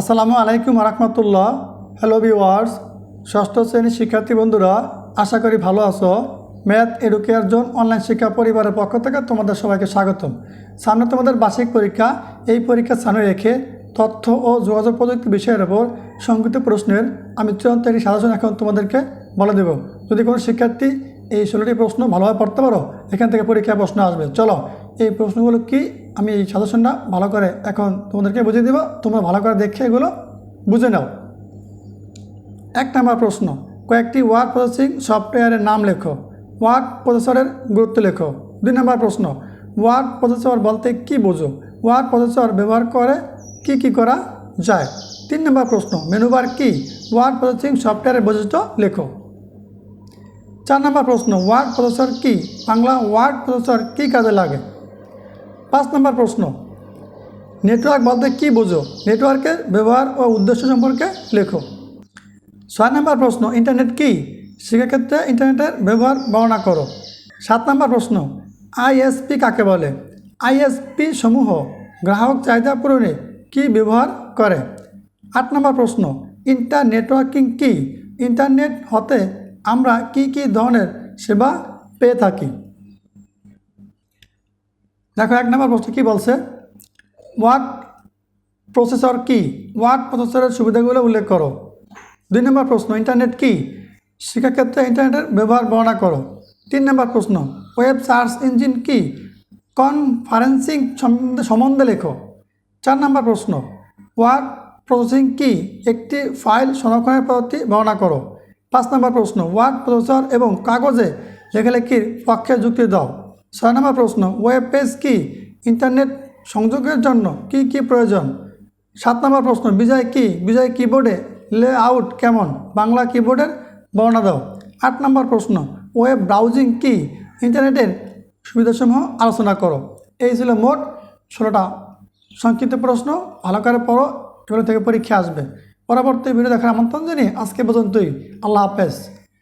আসসালামু আলাইকুম রহমতুল্লাহ hello viewers ষষ্ঠ শ্রেণির শিক্ষার্থী বন্ধুরা, আশা করি ভালো আছো। ম্যাথ এডুকেয়ার জোন অনলাইন শিক্ষা পরিবারের পক্ষ থেকে তোমাদের সবাইকে স্বাগতম। সামনে তোমাদের বার্ষিক পরীক্ষা, এই পরীক্ষা সামনে রেখে তথ্য ও যোগাযোগ প্রযুক্তি বিষয়ের ওপর সংক্ষিপ্ত প্রশ্নের আমি চূড়ান্ত একটি সাজেশন এখন তোমাদেরকে বলে দেব। যদি কোনো শিক্ষার্থী এই ষোলোটি প্রশ্ন ভালোভাবে পড়তে পারো, এখান থেকে পরীক্ষায় প্রশ্ন আসবে। চলো, এই প্রশ্নগুলো কি আমি এই সাজেশনটা ভালো করে এখন তোমাদেরকে বুঝিয়ে দেবো। তোমরা ভালো করে দেখে এগুলো বুঝে নাও। এক নম্বর প্রশ্ন, কয়েকটি ওয়ার্ড প্রসেসিং সফটওয়্যারের নাম লেখো, ওয়ার্ড প্রসেসরের গুরুত্ব লেখো। দুই নম্বর প্রশ্ন, ওয়ার্ড প্রসেসর বলতে কি বোঝো? ওয়ার্ড প্রসেসর ব্যবহার করে কি কি করা যায়? তিন নম্বর প্রশ্ন মেনুবার কি? ওয়ার্ড প্রসেসিং সফটওয়্যারের বৈশিষ্ট্য লেখো। চার নম্বর প্রশ্ন, ওয়ার্ড প্রসেসর কি? বাংলা ওয়ার্ড প্রসেসর কি কাজে লাগে? পাঁচ নম্বর প্রশ্ন। নেটওয়ার্ক বলতে কি বোঝো? নেটওয়ার্কের ব্যবহার ও উদ্দেশ্য সম্পর্কে লেখো। ছয় নম্বর প্রশ্ন, ইন্টারনেট কি? শিক্ষাক্ষেত্রে ইন্টারনেটের ব্যবহার বর্ণনা করো। সাত নম্বর প্রশ্ন আইএসপি কাকে বলে? আইএসপি সমূহ, গ্রাহক চাহিদা পূরণে কি ব্যবহার করে? আট নম্বর প্রশ্ন ইন্টার নেটওয়ার্কিং কি? ইন্টারনেট হতে আমরা কি কি ধরনের সেবা পেয়ে থাকি? দেখো, এক নম্বর প্রশ্ন কী বলছে? ওয়ার্ড প্রসেসর কি? ওয়ার্ড প্রসেসরের সুবিধাগুলো উল্লেখ করো। দুই নম্বর প্রশ্ন ইন্টারনেট কি? শিক্ষাক্ষেত্রে ইন্টারনেটের ব্যবহার বর্ণনা করো। তিন নম্বর প্রশ্ন ওয়েব সার্চ ইঞ্জিন কি? কনফারেন্সিং সম্বন্ধে লেখো। চার নম্বর প্রশ্ন ওয়ার্ড প্রসেসিং কি? একটি ফাইল সংরক্ষণের পদ্ধতি বর্ণনা করো। পাঁচ নম্বর প্রশ্ন ওয়ার্ড প্রসেসর এবং কাগজে লেখালেখির পক্ষে যুক্তি দাও। ছয় নম্বর প্রশ্ন ওয়েব পেজ কি? ইন্টারনেট সংযোগের জন্য কি কি প্রয়োজন? সাত নম্বর প্রশ্ন, বিজয় কি? বিজয় কিবোর্ডে লে আউট কেমন? বাংলা কিবোর্ডের বর্ণনা দাও। আট নম্বর প্রশ্ন ওয়েব ব্রাউজিং কি? ইন্টারনেটের সুবিধাসমূহ আলোচনা করো। এই ছিল মোট ষোলোটা সংক্ষিপ্ত প্রশ্ন। ভালো করে পড়ো, এগুলো থেকে পরীক্ষা আসবে। পরবর্তী ভিডিও দেখার আমন্ত্রণ জানিয়ে আজকে পর্যন্তই। আল্লাহ হাফেজ।